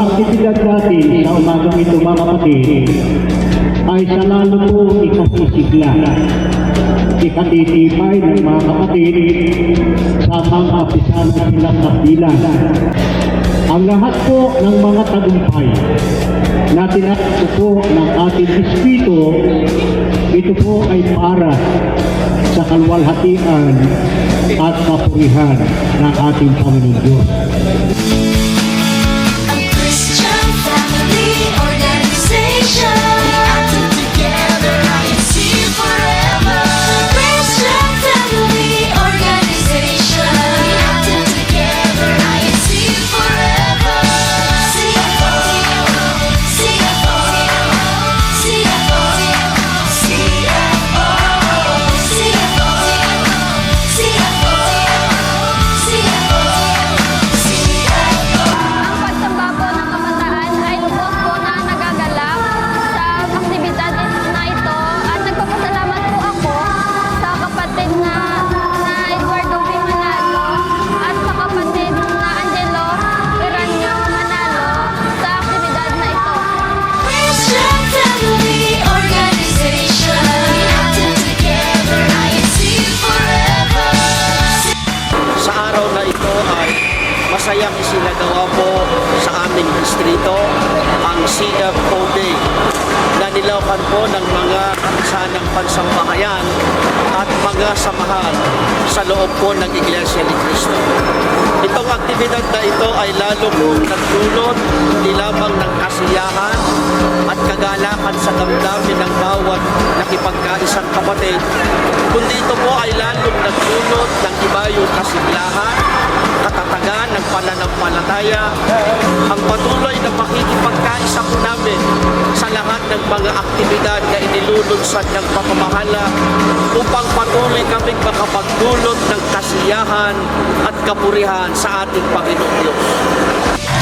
aktibidad natin sa umagang ito mga kapatid ay sa lalo po ikapisigla, ikatitipay ng mga kapatid sa mga pisanan silang kapilan. Ang lahat po ng mga tagumpay na tinatapos po ng ating Espiritu, ito po ay para sa kalwalhatian at kapurihan ng ating Panginoon Diyos. Masayang isinagawa po sa aming distrito ang CFO Day na nilawan po ng mga kapisanang pansambahayan at mga samahan sa loob po ng Iglesia ni Cristo. Itong aktibidad na ito ay lalo pong nagdulot di lamang ng kasiyahan at kagalakan sa damdamin ng bawat nakipagkaisang kapatid, kundi ito po ay lalong nagdulot ng ibayong kasiglahan, katatagan ng pananampalataya, ang patuloy na pakikipagkaisa po namin sa lahat ng mga aktibidad na inilulunsad ng pamamahala upang patuloy kaming makapagdulot ng kasiyahan at kapurihan sa ating Panginoon Diyos.